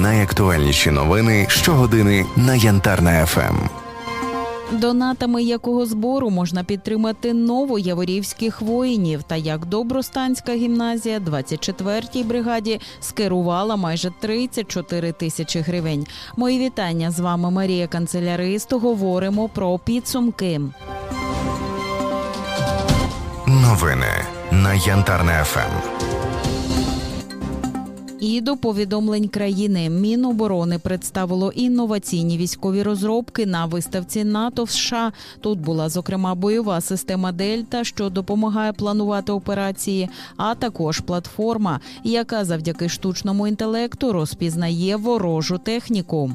Найактуальніші новини щогодини на Янтарна ФМ. Донатами якого збору можна підтримати новояворівських воїнів та як Добростанська гімназія 24-й бригаді скерувала майже 34 тисячі гривень. Мої вітання з вами Марія Канцелярист. Говоримо про підсумки. Новини на Янтарна ФМ. І до повідомлень країни Міноборони представило інноваційні військові розробки на виставці НАТО в США. Тут була зокрема бойова система Дельта, що допомагає планувати операції, а також платформа, яка завдяки штучному інтелекту розпізнає ворожу техніку.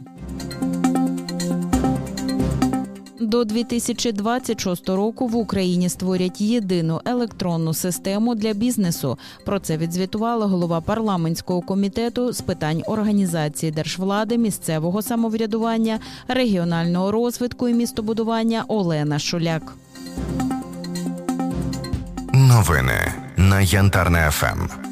До 2026 року в Україні створять єдину електронну систему для бізнесу. Про це відзвітувала голова парламентського комітету з питань організації держвлади, місцевого самоврядування, регіонального розвитку і містобудування Олена Шуляк. Новини на Янтарна ФМ.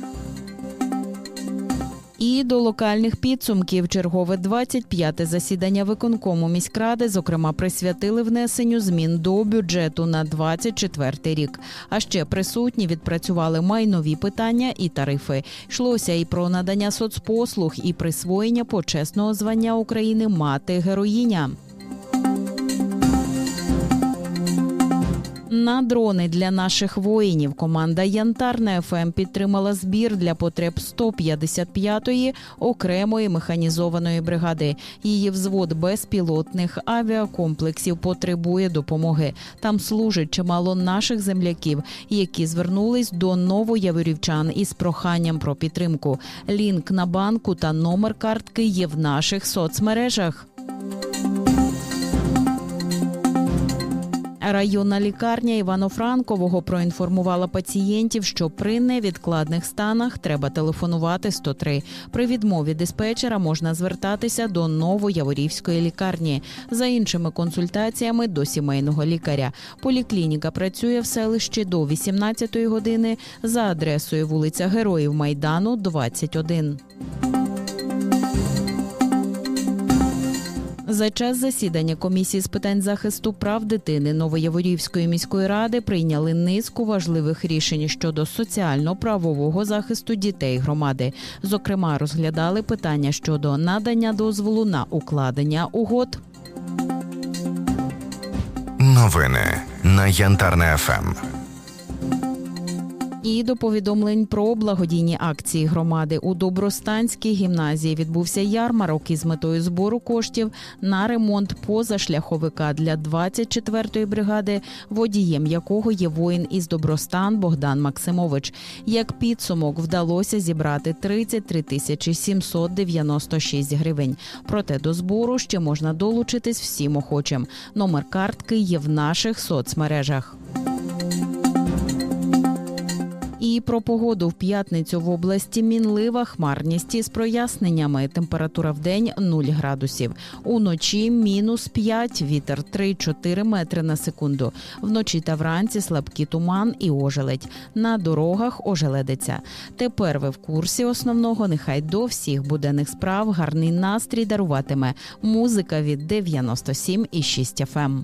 І до локальних підсумків чергове 25-те засідання виконкому міськради, зокрема, присвятили внесенню змін до бюджету на 24 рік. А ще присутні відпрацювали майнові питання і тарифи. Йшлося і про надання соцпослуг, і присвоєння почесного звання України мати героїня. На дрони для наших воїнів команда Янтарна ФМ підтримала збір для потреб 155-ї окремої механізованої бригади. Її взвод безпілотних авіакомплексів потребує допомоги. Там служить чимало наших земляків, які звернулись до новояворівчан із проханням про підтримку. Лінк на банку та номер картки є в наших соцмережах. Районна лікарня Івано-Франкового проінформувала пацієнтів, що при невідкладних станах треба телефонувати 103. При відмові диспетчера можна звертатися до Новояворівської лікарні. За іншими консультаціями до сімейного лікаря. Поліклініка працює в селищі до 18-ї години за адресою вулиця Героїв Майдану, 21. За час засідання комісії з питань захисту прав дитини Новояворівської міської ради прийняли низку важливих рішень щодо соціально-правового захисту дітей громади. Зокрема, розглядали питання щодо надання дозволу на укладення угод. Новини на Янтарна ФМ. І до повідомлень про благодійні акції громади у Добростанській гімназії відбувся ярмарок із метою збору коштів на ремонт позашляховика для 24-ї бригади, водієм якого є воїн із Добростан Богдан Максимович. Як підсумок вдалося зібрати 33 тисячі 796 гривень. Проте до збору ще можна долучитись всім охочим. Номер картки є в наших соцмережах. І про погоду в п'ятницю в області мінлива хмарність із проясненнями. Температура в день 0 градусів. Уночі мінус 5, вітер 3-4 метри на секунду. Вночі та вранці слабкий туман і ожеледь. На дорогах ожеледиться. Тепер ви в курсі основного. Нехай до всіх буденних справ гарний настрій даруватиме музика від 97,6 FM.